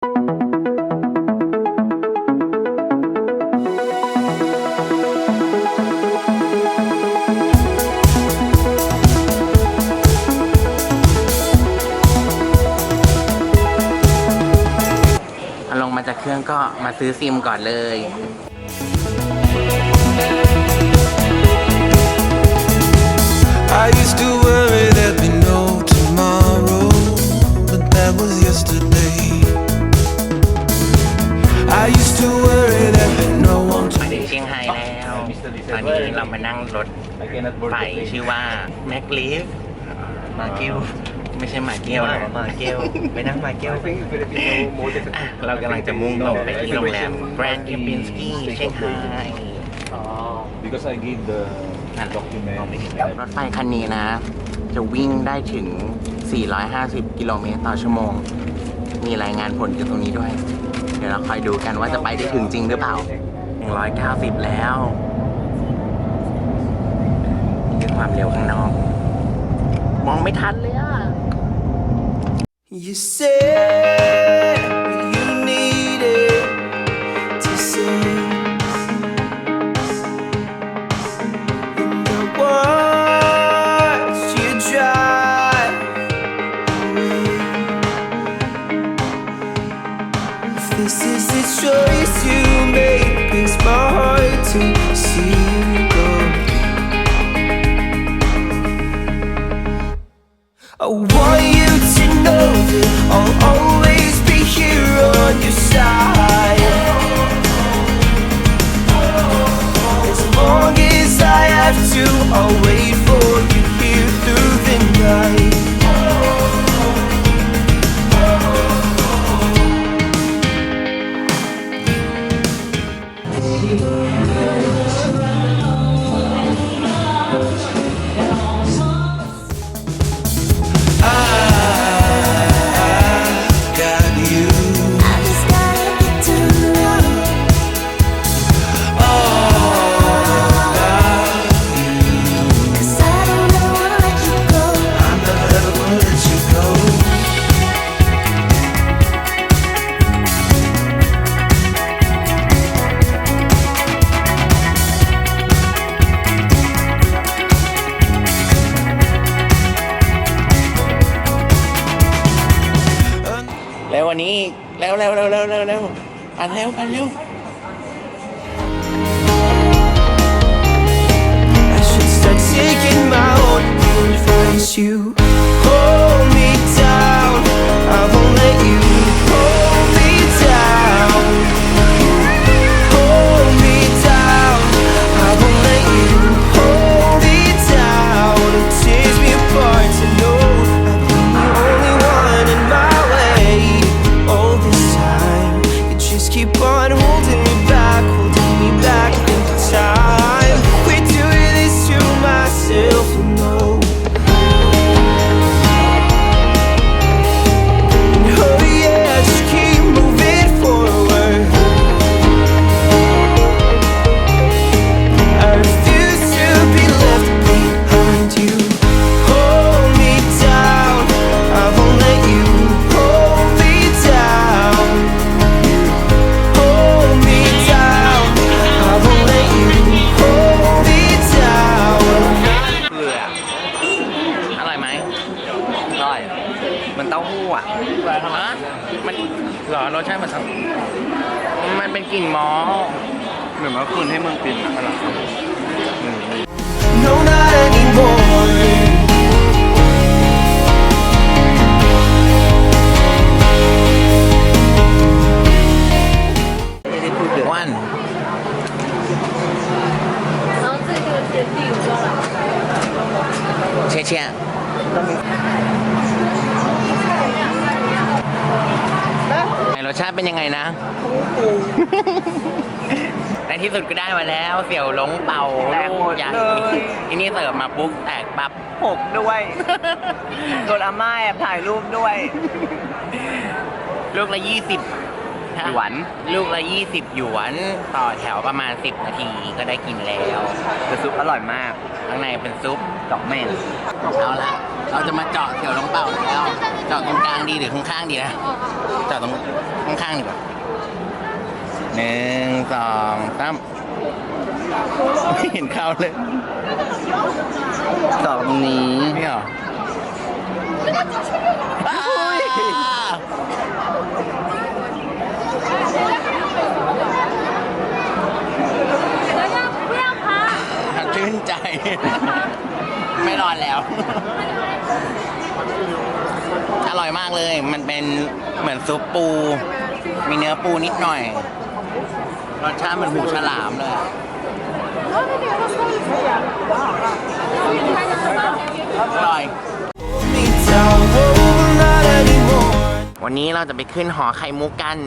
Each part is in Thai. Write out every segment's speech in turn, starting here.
ลงมาจากเครื่องก็มาซื้อซิมก่อนเลย ลีฟมาเกลไม่ใช่หมาเกี้ยวว่านะมาเกลไปนั่งมาเกลอะเรากำลังจะมุ่งตรงไปที่โรงแรม Grand Kempinski เชียงไฮ้ Because I gave the document. รถไฟคันนี้นะ จะวิ่งได้ถึง 450 กิโลเมตรต่อชั่วโมง มีรายงานผลอยู่ตรงนี้ด้วย เดี๋ยวเราคอยดูกันว่าจะไปได้ถึงจริงหรือเปล่า 190 แล้วนี่คือความเร็วข้างนอก มองไม่ทันเลยอะ You say I'll always be here on your side. As long as I have to, I'll wait เร็วเร็วเร็วเร็วเร็วเร็วปันเร็วปันเร็ว I should start taking my own advice. You hold me down. กิ่งมอเหมือนเมื่อคืนให้เมืองปินอะหลัง เสี่ยวหลงเป่าแตกหมดใหญ่เลยที่นี่เสิร์ฟมาปุ๊บแตกปั๊บ หกด้วยโดนอาม่าแอบถ่ายรูปด้วย ลูกละยี่สิบหยวน ลูกละยี่สิบหยวน ต่อแถวประมาณสิบนาทีก็ได้กินแล้ว แต่ซุปอร่อยมาก ข้างในเป็นซุปดอกเม่นเอาละเราจะมาเจาะเขียวลงเป่าแล้ว เจาะตรงกลางดีหรือข้างๆดีนะ เจาะตรงข้างๆดีกว่าหนึ่งสองสาม ไม่เห็นเขาเลยต่อตรงนี้นี่เหรออ้าวชื่นใจ ไม่รอนแล้ว อร่อยมากเลย มันเป็นเหมือนซุปปู มีเนื้อปูนิดหน่อย รสชาติเหมือนหูฉลามเลย วันนี้เราจะไปขึ้นหอไข่มุกกัน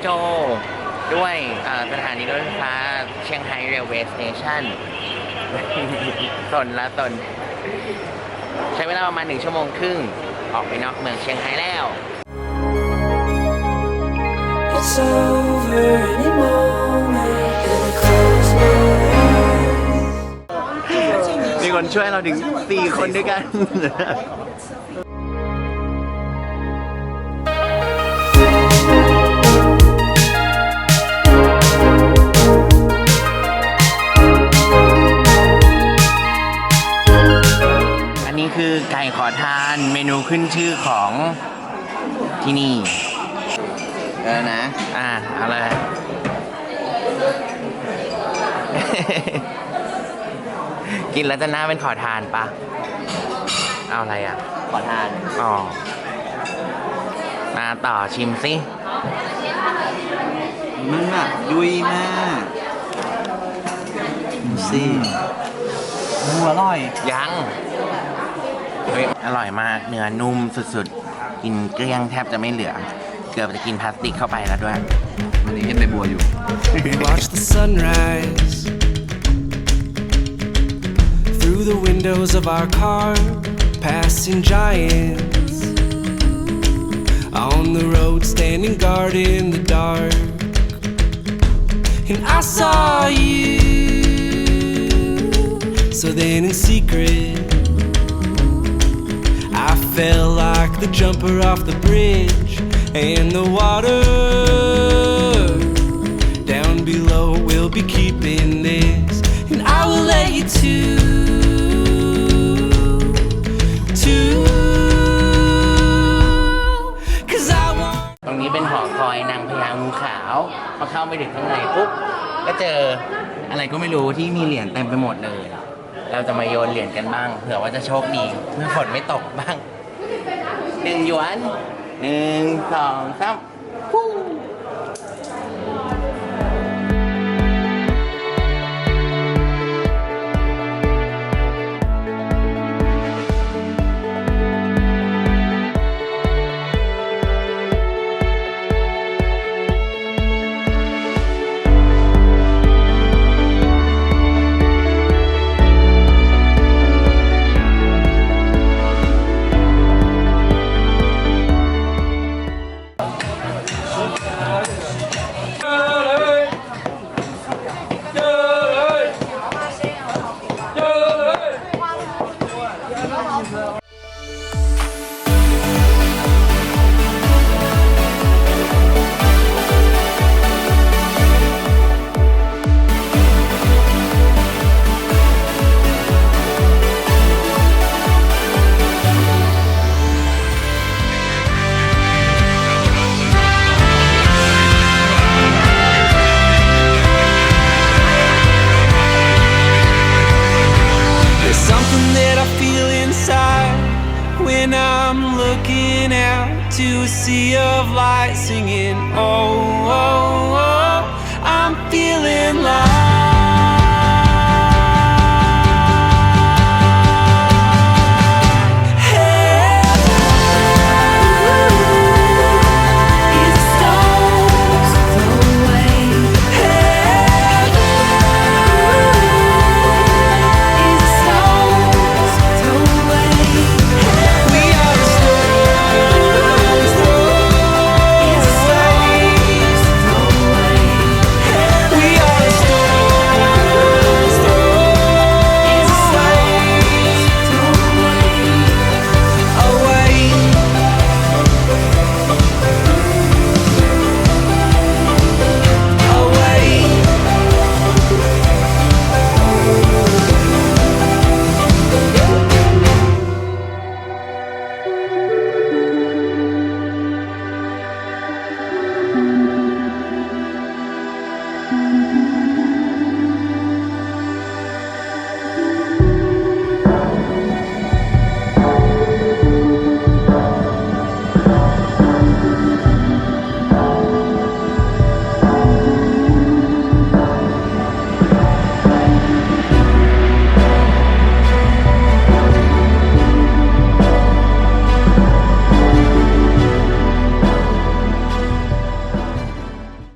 โจวด้วยเอ่อสถานีรถไฟฟ้าเชียงไฮ้เรลเวย์สเตชันตนละตน ใช้เวลาประมาณหนึ่งชั่วโมงครึ่ง ออกไปนอกเมืองเชียงไฮ้แล้ว It's over any moment, and I close my eyes. มีคนช่วยเราถึง4คนด้วยกัน คือไก่ขอทานเมนูขึ้นชื่อของที่นี่เออนะ อ่าเอาเลย กินแล้วจะหน้าเป็นขอทานปะเอาอะไรอะ ขอทาน อ๋อ มาต่อชิมสิมันแบบยุยมากดูสิหัวอร่อย ยังเฮ้ยอร่อยมากเนื้อนุ่มสุดๆ กินเกลี้ยงแทบจะไม่เหลือ เกือบจะกินพลาสติกเข้าไปแล้วด้วยวันนี้เห็นใบบัวอยู่ Watch the sunrise Through the windows of our car, passing giants. On the road, standing guard in the dark. And I saw you. So then, in secret, the jumper off the bridge. And the water down below will be keeping this. And I will let you to. To. Cause I want. ตรงนี้เป็นหอคอยนางพญางูขาวพอเข้าไปถึงข้างในปุ๊บก็เจออะไรก็ไม่รู้ที่มีเหรียญเต็มไปหมดเลย เราจะมาโยนเหรียญกันบ้างเผื่อว่าจะโชคดีเมื่อฝนไม่ตกบ้าง หนึ่งหยว น to a sea of light singing. Oh, oh,